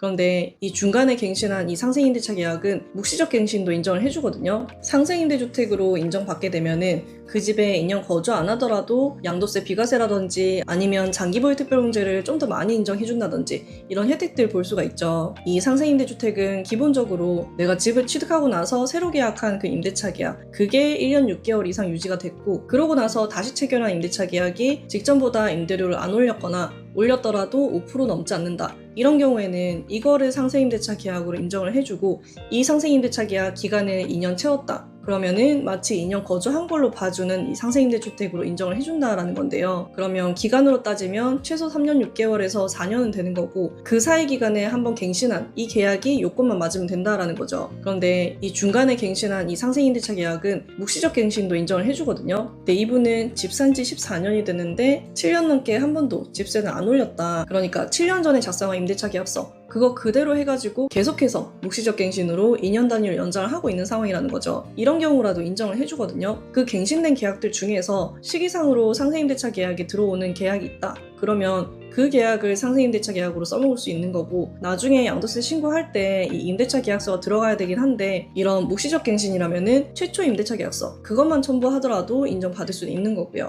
그런데 이 중간에 갱신한 이 상생임대차 계약은 묵시적 갱신도 인정을 해주거든요. 상생임대주택으로 인정받게 되면은 그 집에 2년 거주 안 하더라도 양도세 비과세라든지 아니면 장기보유 특별공제를 좀 더 많이 인정해준다든지 이런 혜택들 볼 수가 있죠. 이 상생임대주택은 기본적으로 내가 집을 취득하고 나서 새로 계약한 그 임대차 계약 그게 1년 6개월 이상 유지가 됐고 그러고 나서 다시 체결한 임대차 계약이 직전보다 임대료를 안 올렸거나 올렸더라도 5% 넘지 않는다. 이런 경우에는 이거를 상생임대차 계약으로 인정을 해주고 이 상생임대차 계약 기간을 2년 채웠다. 그러면은 마치 2년 거주한 걸로 봐주는 이 상생임대주택으로 인정을 해준다라는 건데요. 그러면 기간으로 따지면 최소 3년 6개월에서 4년은 되는 거고 그 사이 기간에 한번 갱신한 이 계약이 요건만 맞으면 된다라는 거죠. 그런데 이 중간에 갱신한 이 상생임대차 계약은 묵시적 갱신도 인정을 해주거든요. 근데 이분은 집 산 지 14년이 됐는데 7년 넘게 한 번도 집세는 안 올렸다. 그러니까 7년 전에 작성한 임대차 계약서 그거 그대로 해가지고 계속해서 묵시적 갱신으로 2년 단위로 연장을 하고 있는 상황이라는 거죠. 이런 경우라도 인정을 해주거든요. 그 갱신된 계약들 중에서 시기상으로 상생임 대차 계약에 들어오는 계약이 있다. 그러면 그 계약을 상생임 대차 계약으로 써먹을 수 있는 거고 나중에 양도세 신고할 때 이 임대차 계약서가 들어가야 되긴 한데 이런 묵시적 갱신이라면은 최초 임대차 계약서 그것만 첨부하더라도 인정받을 수 있는 거고요.